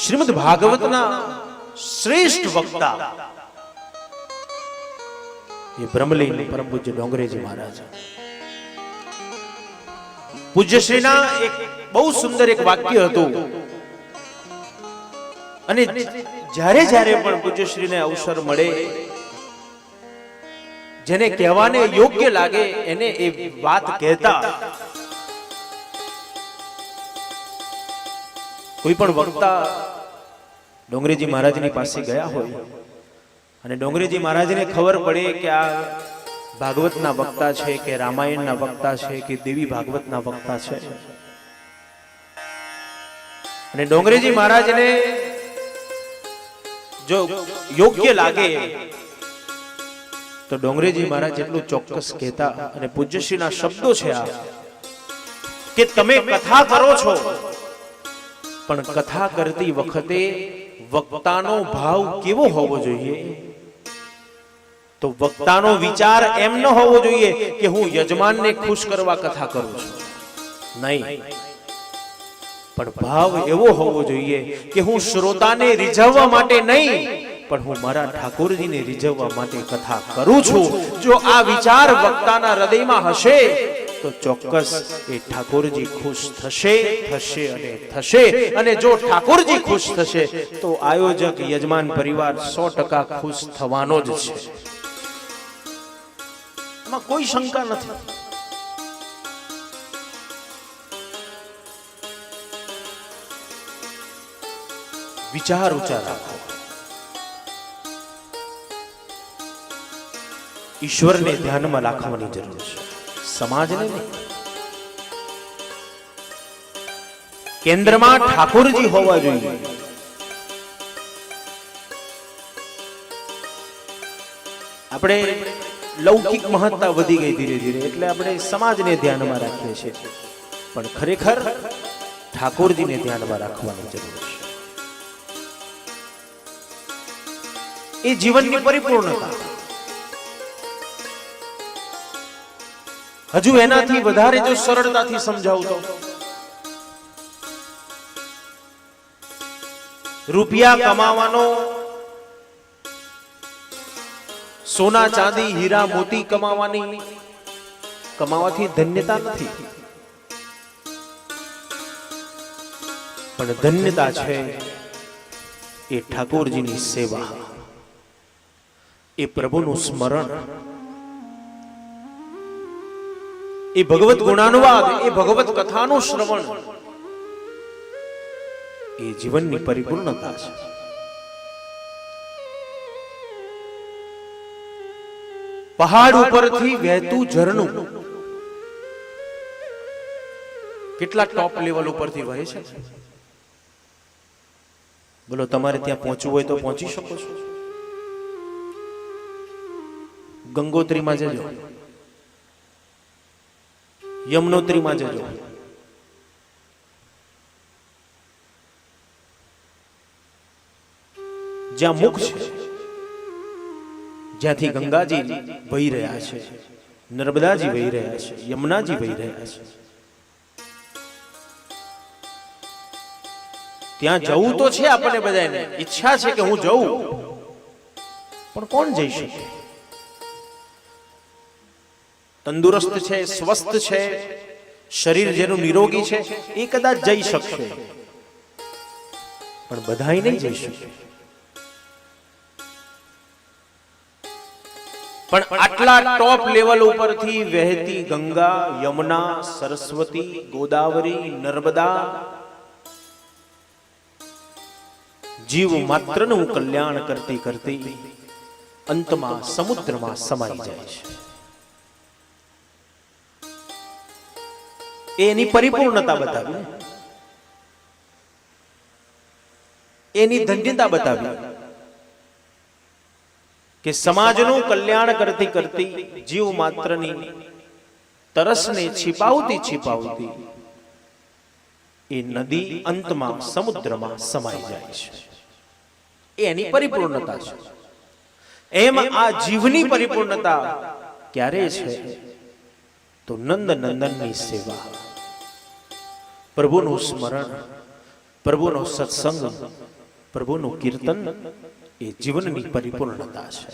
શ્રીમદ ભાગવતના શ્રેષ્ઠ વક્તા એ બ્રહ્મલીન પરમ પૂજ્ય ડોંગરેજી મહારાજ. પૂજ્યશ્રીના એક બહુ સુંદર એક વાક્ય હતું. અને જ્યારે જ્યારે પણ પૂજ્યશ્રીને અવસર મળે, જેને કહેવાને યોગ્ય લાગે, એને એ વાત કહેતા કોઈ પણ વક્તા ડોંગરેજી મહારાજની પાસે ગયા હોય અને ડોંગરેજી મહારાજને ખબર પડે કે આ ભાગવતના વક્તા છે, કે રામાયણના વક્તા છે, કે દેવી ભાગવતના વક્તા છે. અને ડોંગરેજી મહારાજને જો યોગ્ય લાગે, તો ડોંગરેજી મહારાજ એટલું ચોક્કસ કહેતા અને પૂજ્યશ્રીના શબ્દો છે આ, કે તમે કથા કરો છો. પણ કથા કરતી વખતે વક્તાનો ભાવ કેવો હોવો જોઈએ? તો વક્તાનો વિચાર એમ ન હોવો જોઈએ કે હું યજમાનને ખુશ કરવા કથા કરું છું. નહીં. પણ ભાવ એવો હોવો જોઈએ કે હું શ્રોતાને રીઝવવા માટે નહીં, પણ હું મારા ઠાકોરજીને રીઝવવા માટે કથા કરું છું. જો આ વિચાર વક્તાના હૃદયમાં હશે તો ચોક્કસ એ ઠાકોરજી ખુશ થશે થશે અને થશે. અને જો ઠાકોરજી ખુશ થશે, તો આયોજક યજમાન પરિવાર સો ટકા ખુશ થવાનો જ છે. એમાં કોઈ શંકા નથી. વિચાર ઉચાર રાખો. ઈશ્વરને ધ્યાનમાં રાખવાની જરૂર છે. સમાજને કેન્દ્રમાં ઠાકોરજી હોવા જોઈએ. આપણે લૌકિક મહત્તા વધી ગઈ ધીરે ધીરે, એટલે આપણે સમાજને ધ્યાનમાં રાખીએ છીએ. પણ ખરેખર ઠાકોરજીને ધ્યાનમાં રાખવાની જરૂર છે. એ જીવનની પરિપૂર્ણતા. હજુ એનાથી વધારે જો સરળતાથી સમજાવું તો. રૂપિયા કમાવાનો, સોના ચાંદી, હીરા, મોતી કમાવાની કમાવાથી ધન્યતા નથી. પણ ધન્યતા છે એ ઠાકોરજીની સેવા. એ પ્રભુનું સ્મરણ એ ભગવત ગુણાનુવાદ, એ ભગવત કથાનું શ્રવણ. એ જીવનની પરિપૂર્ણતા છે. પહાડ ઉપરથી વહેતું ઝરણું કેટલા ટોપ લેવલ ઉપરથી વહે છે? બોલો, તમારે ત્યાં પહોંચવું હોય તો પહોંચી શકો છો. ગંગોત્રીમાં જજો. યમનોત્રીમાં જજો. જ્યાં મુખ છે, જ્યાંથી ગંગાજી વહી રહ્યા છે, નર્મદાજી વહી રહ્યા છે, યમુનાજી વહી રહ્યા છે. ત્યાં જવું તો છે આપણને બધાને ઈચ્છા છે કે હું જઉં, પણ કોણ જઈ શકે? તંદુરસ્ત છે, સ્વસ્થ છે, શરીર જેનું નિરોગી છે, એ કદાચ જઈ શકશે. પણ બધાય નહીં જઈ શકે. પણ આટલા ટોપ લેવલ ઉપરથી વહેતી ગંગા, યમુના, સરસ્વતી, ગોદાવરી, નર્મદા, જીવ માત્રનું કલ્યાણ કરતી કરતી અંતમાં સમુદ્રમાં સમાઈ જાય છે. એ એની પરિપૂર્ણતા બતાવી. એની ધન્યતા બતાવી. કે સમાજનું કલ્યાણ કરતી કરતી જીવ માત્રની તરસને છીપાવતી છીપાવતી એ નદી અંતમાં સમુદ્રમાં સમાઈ જાય છે. એની પરિપૂર્ણતા છે. એમ આ જીવની પરિપૂર્ણતા ક્યારે છે? તો નંદ નંદનની સેવા. પ્રભુનું સ્મરણ પ્રભુનો સત્સંગ પ્રભુનું કીર્તન એ જીવનની પરિપૂર્ણતા છે.